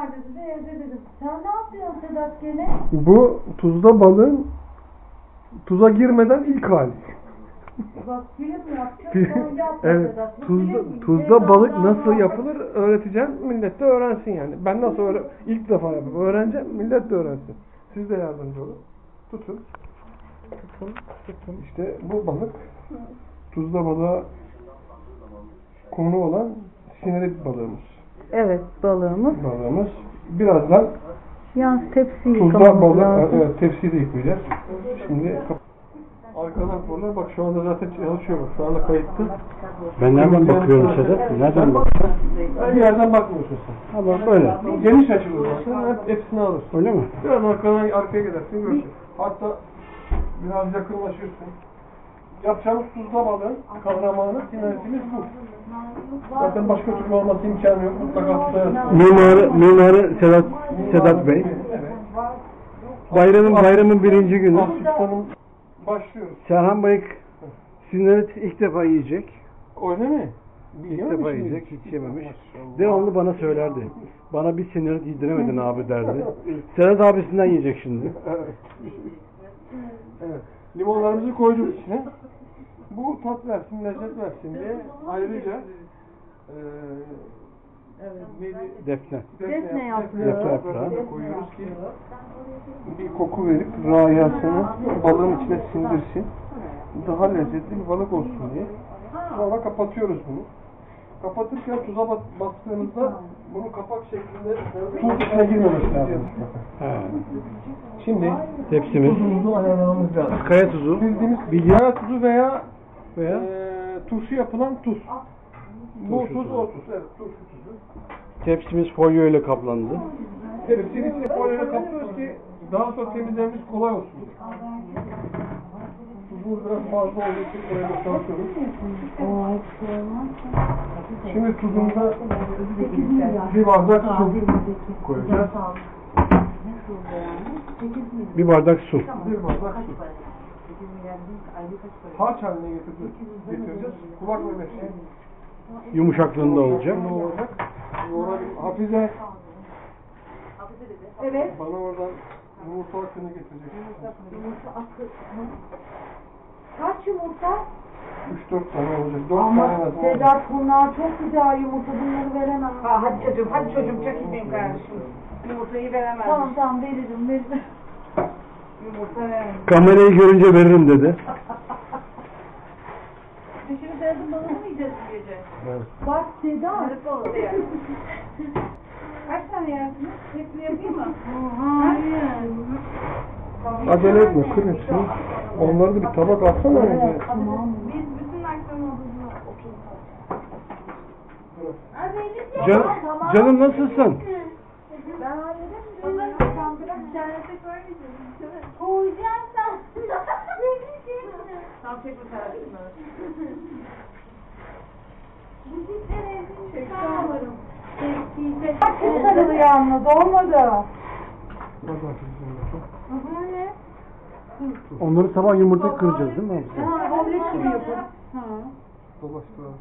nerede dedi evde dedim. Sen ne yapıyorsun Sedat gene? Bu tuzda balığın tuza girmeden ilk hali. Bak film sonra yapma evet. Sedat. Tuzda, tuzda balık nasıl var. yapılır öğreteceğim. Millet de öğrensin yani. Ben nasıl öğre ilk defa yapıp öğreneceğim. Millet de öğrensin. Siz de yardımcı olun. Tutun. Tutun. Tutun. İşte bu balık tuzda balığa konu olan sinirik balığımız. Evet balığımız. Balığımız. Birazdan Yalnız tepsiyi Tuzda yıkamamız balık, lazım. evet tepsiyi de yıkayacağız. Şimdi arkadan sorular bak şu anda zaten çalışıyor bak şu anda kayıtlı. Ben nereden bakıyorum Sedat? Nereden bakacağım? Bir yerden bakmıyorsun sen. Ama böyle. Geniş açılı baksın hep hepsini alır. Öyle mi? Biraz arkadan arkaya gidersin görürsün. Hatta biraz yakınlaşırsın. Yapacağımız tuzla balığın kahramanı sineretimiz bu. Zaten başka türlü olması imkanı yok. Mutlaka. Mimarı, mimarı Sedat, Sedat Bey. Evet. Bayramın bayramın birinci günü. Asistanım başlıyoruz. Serhan Bayık Sinnet ilk defa yiyecek. Öyle mi? İlk defa yiyecek. Hiç yememiş. Devamlı bana söylerdi. Bana bir sinnet yediremedin abi derdi. Sedat abisinden yiyecek şimdi. Evet. evet. Limonlarımızı koyduk içine. Bu tat versin, lezzet versin diye ayrıca eee neydi? Defne. Defne yaprağı. Defne yaprağı. koyuyoruz ki bir koku verip rayasını balığın içine sindirsin. Daha lezzetli bir balık olsun diye. Sonra kapatıyoruz bunu. Kapatırken tuza bat- bastığımızda bunu kapak şeklinde tuz içine girmemesi lazım. He. Şimdi Tepsimiz. tuzumuzu ayarlamamız lazım. Kaya tuzu. Bildiğimiz bilgiler tuzu veya Veya eee turşu yapılan tuz. Bu Turşu tuz tuzu. o tuz. Evet turşu tuzu. tepsimiz folyo ile kaplandı. Tepsinin içine folyoyla kaplıyoruz ki daha sonra temizlememiz kolay olsun. Tuzu biraz fazla olduğu için oraya boşaltıyoruz. Şimdi tuzumuza bir bardak su koyacağız. Bir bardak su. Bir bardak su. Harç haline getireceğiz. getireceğiz. Kulak memesi. Yumuşaklığında olacak. Ne olacak? Yoğura Hafize Evet. bana oradan yumurta akını getirecek. Kaç yumurta? 3-4 tane olacak. 4 Ama tane lazım. Sedat bunlar çok güzel yumurta bunları veremem. Ha, hadi çocuğum, hadi çocuğum çekilmeyin kardeşim. Yumurtayı veremez. Tamam tamam veririm veririm. Yumurta. Kamerayı görünce veririm dedi. Şimdi Sedat'ın balını mı yiyeceğiz bu gece? Evet. Bak Sedat. Harika oldu yani. Kaç tane yersiniz? Hepsini yapayım mı? Hayır. Acele etme kır hepsini. Onları da bir tabak atsana önce. Tamam. Biz bütün akşamımızı Can, canım nasılsın? Ben hallederim. Onları sen biraz internete koymayacağız. Koyacağım sen. Tamam bu tarafını. Bak kız sarılı yalnız olmadı. Bak Hafizeciğim, bak. Onları sabah yumurta kıracağız değil mi abi? Ha, omlet gibi yapın. Ha. Dolaştıralım.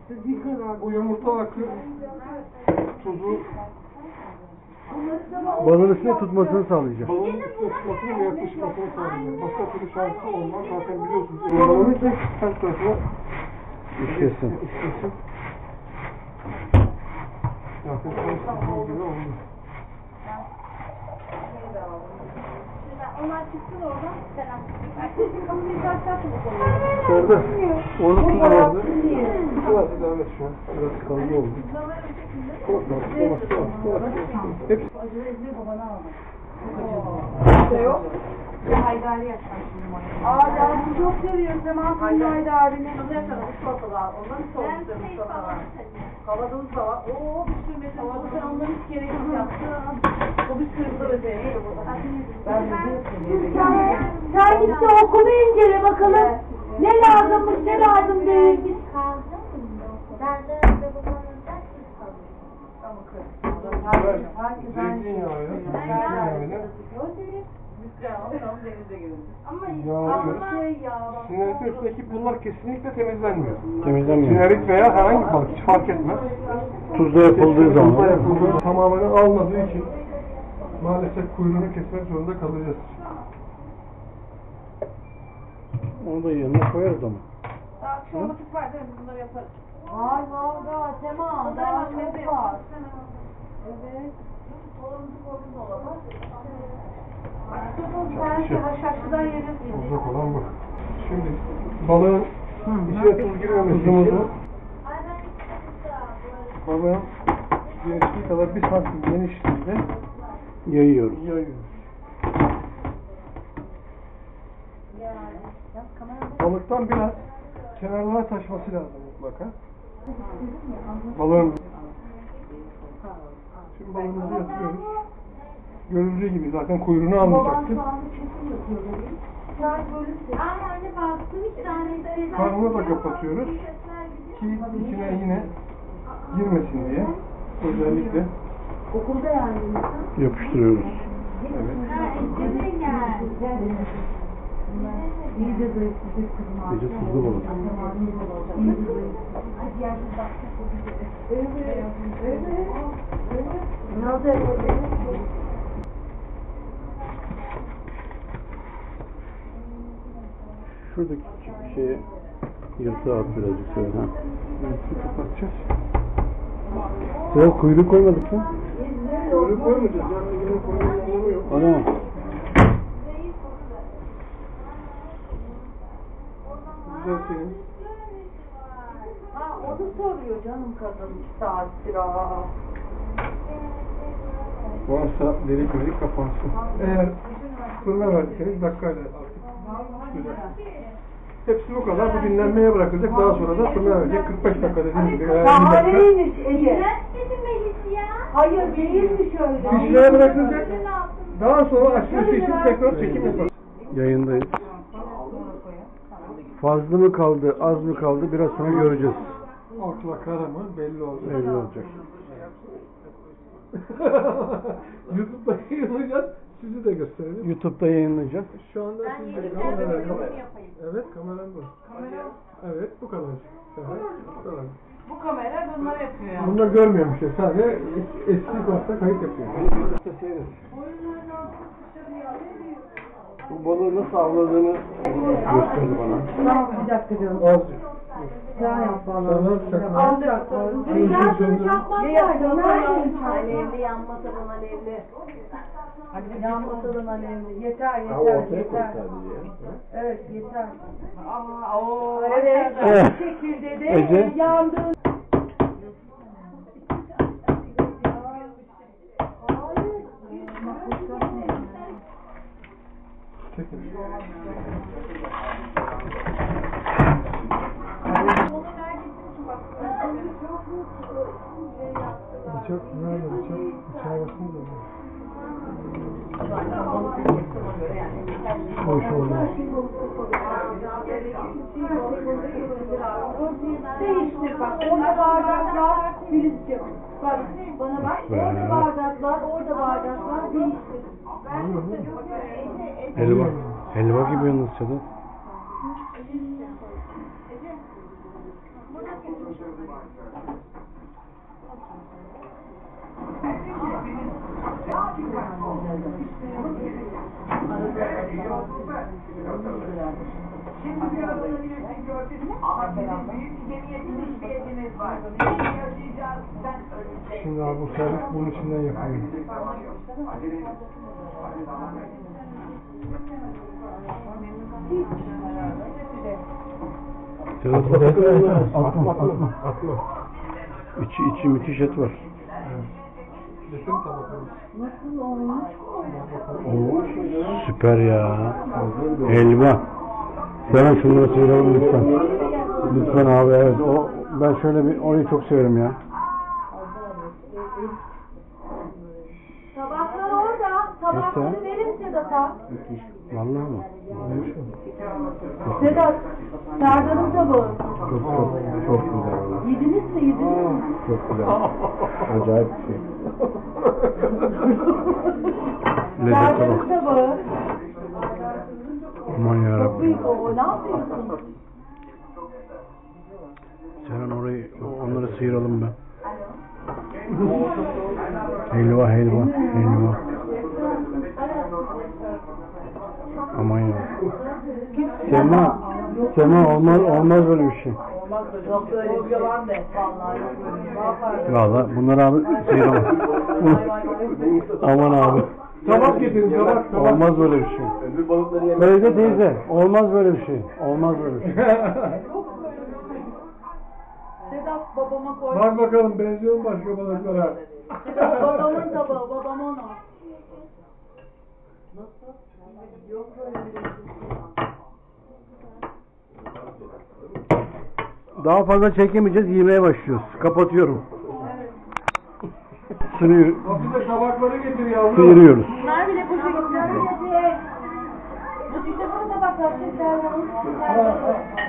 İstediği kadar. Bu yumurta akı tuzu Balığın üstüne tutmasını sağlayacak. balonun üstüne tutmasını ve yapışmasını sağlayacak. Başka türlü şansı olmaz. Zaten biliyorsunuz. Balonun tek her tarafına İşlesin. işlesin. Zaten şansı gibi olmuş. Onlar çıksın oradan. Selam. Serdar, orada tuz vardı. Biraz ilave et şu an. Biraz kalın oldu. Çok yavaş. Hepsi Ya Haydari mayın. Aa yalnız çok seviyor Sema Sayın Haydar'ını. Nasıl yaşadı? Bu salata var. Onların soğukta bu salata var. Kavadımız da bir sürü mesela. Onları hiç gerek yok yaptın. Bir sürü özelliği. Ben de Sen git de okulu incele bakalım. Ne lazımmış ne lazım değil. zeytinyağı, zeytinyağıyla Biz kayalım denize girelim. Ama Ya, ama şey ya. bak- Sinerit üstündeki pullar kesinlikle temizlenmiyor. Temizlenmiyor. Sinerit veya herhangi bir balık hiç fark etmez. Tuzda yapıldığı Tuzla zaman. yapıldığı tamamen almadığı için maalesef kuyruğunu kesmek zorunda kalacağız. Onu da yanına koyarız ama. Daha vakit var değil mi? Bunları yaparız. Ay valla Sema daha çok var. Evet. Belki haşhaşlıdan yeriz. Uzak olan bu. Şimdi balığın içine tuz girmemesi Tuzumuzu için balığın genişliği kadar bir santim genişliğinde yayıyoruz. yayıyoruz. Balıktan biraz kenarlara taşması lazım mutlaka. Balığın Şimdi balığımızı yatırıyoruz. Görüldüğü gibi zaten kuyruğunu almayacaktı. Ama anne baktım hiç tane Karnını da kapatıyoruz. Ki içine yine girmesin diye. Özellikle. Yapıştırıyoruz. Ha, gel. İyice zayıflayacak kızım abi. Gece tuzlu balık. Evet. Evet. Oldu? Şuradaki şeye yırtığı at birazcık şöyle. Ha. Su kapatacağız. Biraz kuyruk koymadık mı? Kuyruğu koymayacağız. Yani yine koymanın anlamı yok. Senin. Ha o da soruyor canım kadın iki saattir ha. Varsa delik melik kapansın. Eğer fırına verdiyseniz dakikayla artık güzel. Hepsi bu kadar. Bu dinlenmeye bırakılacak. Daha sonra da fırına verecek. 45 dakika dediğim gibi. Eğer Bahaneymiş Ege. Hayır değilmiş öyle. pişmeye bırakılacak. Daha sonra açması için tekrar çekim yaparız. Yayındayız. Fazla mı kaldı, az mı kaldı biraz sonra göreceğiz. Akla kara mı belli olacak. Belli olacak. YouTube'da yayınlayacağız. Sizi de gösterelim. YouTube'da yayınlayacağız. Şu anda Ben siz de kamera- yapayım. Evet kameram bu. Evet bu kadar. Evet, bu kadar. Bu kamera bunları yapıyor yani. Bunlar görmüyor bir şey. Sadece es- eski kartta kayıt yapıyor. Bu balığı nasıl avladığını gösterdi bana. Bir dakika canım. Azıcık. Sen yap şaka. Alacak. Dünya seni yapmaz. Neredeyim? Alevli yanmasadan alevli. Alevli. Yeter yeter yeter. Evet yeter. Aa, oo, Evet. Evet. Bu şekilde de yandığın Çekin. Bıçak nerede bıçak? Bıçağa. Hoş olmaz. değiştir bak. Orada bardaklar Filizciğim. Bak bana bak. Orada bardaklar, orada bardaklar değiştir. Helva. Helva gibi yalnız Sedat. Şimdi bir arada yine gördünüz mü? Ama bizim büyük cemiyetimiz bir elimiz var. Ne yaşayacağız sen öleceksin. Şimdi abi bu servis bunun içinden yapıyor. Atma, atma, atma. Atma. İçi, içi müthiş et var. Tabakları. Oo, süper ya. Helva. Sana şunları söyleyelim lütfen. Lütfen abi evet. O, ben şöyle bir orayı çok severim ya. Tabaklar orada. Tabakları Nasıl? verin Sedat'a. Vallahi mı? Sedat, Serdar'ın tabağı. Çok çok çok güzel. Yediniz mi? Yediniz mi? Çok güzel. Acayip bir şey. Lezzete Serdar'ın bak. tabağı. Aman yarabbim. büyük o. Ne yapıyorsun? Seren orayı, onları sıyıralım ben. Helva, helva, helva. Aman ya. Sema, Sema olmaz, olmaz böyle bir şey. Böyle. Yok öyle bir yok bir şey. Valla bunları abi sıyıralım. Aman abi. Tabak getirin tabak tabak. Olmaz böyle bir şey. Teyze teyze, olmaz böyle bir şey. Olmaz böyle bir şey. Sedat babama koy. Bak bakalım benziyor mu başka balıklara? Sedat babamın tabağı. Babamın o. Daha fazla çekemeyeceğiz, yemeye başlıyoruz. Kapatıyorum. Abi de tabakları getir yavrum. sıyırıyoruz. Bunlar bile bu şekilde. Bu işte bu tabaklar. Serdar'ın.